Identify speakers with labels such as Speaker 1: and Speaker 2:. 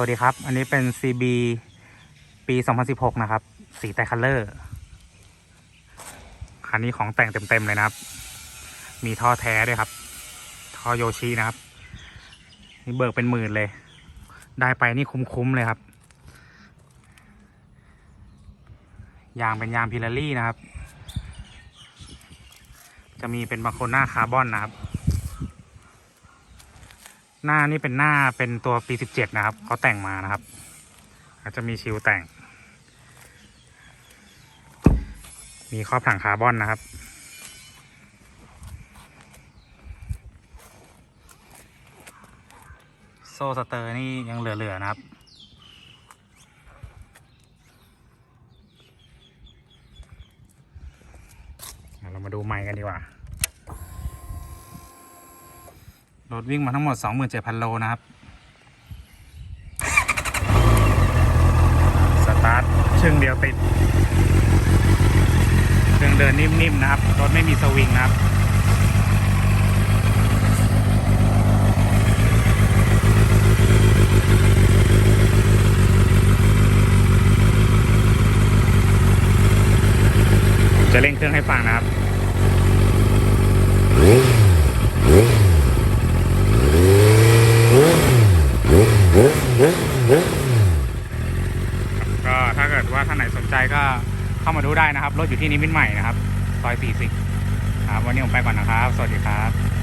Speaker 1: วัสดีครับ อันนี้เป็น CB ปี 2016 นะครับ สีไตรคัลเลอร์ คันนี้ของแต่งเต็ม ๆ เลยนะครับ มีท่อแท้ด้วยครับ ท่อโยชินะครับ นี่เบิกเป็นหมื่นเลย ได้ไปนี่คุ้ม ๆ เลยครับ ยางเป็นยางพิลารี่นะครับ จะมีเป็นบางคนหน้าคาร์บอนนะครับ หน้านี่เป็นหน้าเป็นตัวปี17นะครับเขาแต่งมานะครับ อาจจะมีชิวแต่ง มีครอบถังคาร์บอนนะครับ โซ่สเตอร์นี่ยังเหลือ ๆ นะครับเรามาดูใหม่กันดีกว่า รถวิ่งมาทั้งหมด 27,000 โลนะครับ สตาร์ทเชึ่งเดียวติดเครื่องเดินนิ่มๆนะครับ รถไม่มีสวิงนะครับจะเร่งเครื่องให้ฟังนะครับ ก็ถ้าเกิดว่าท่านไหนสนใจก็เข้ามาดูได้นะครับ รถอยู่ที่นิมิตใหม่นะครับ ซอย 40 ครับ วันนี้ผมไปก่อนนะครับ สวัสดีครับ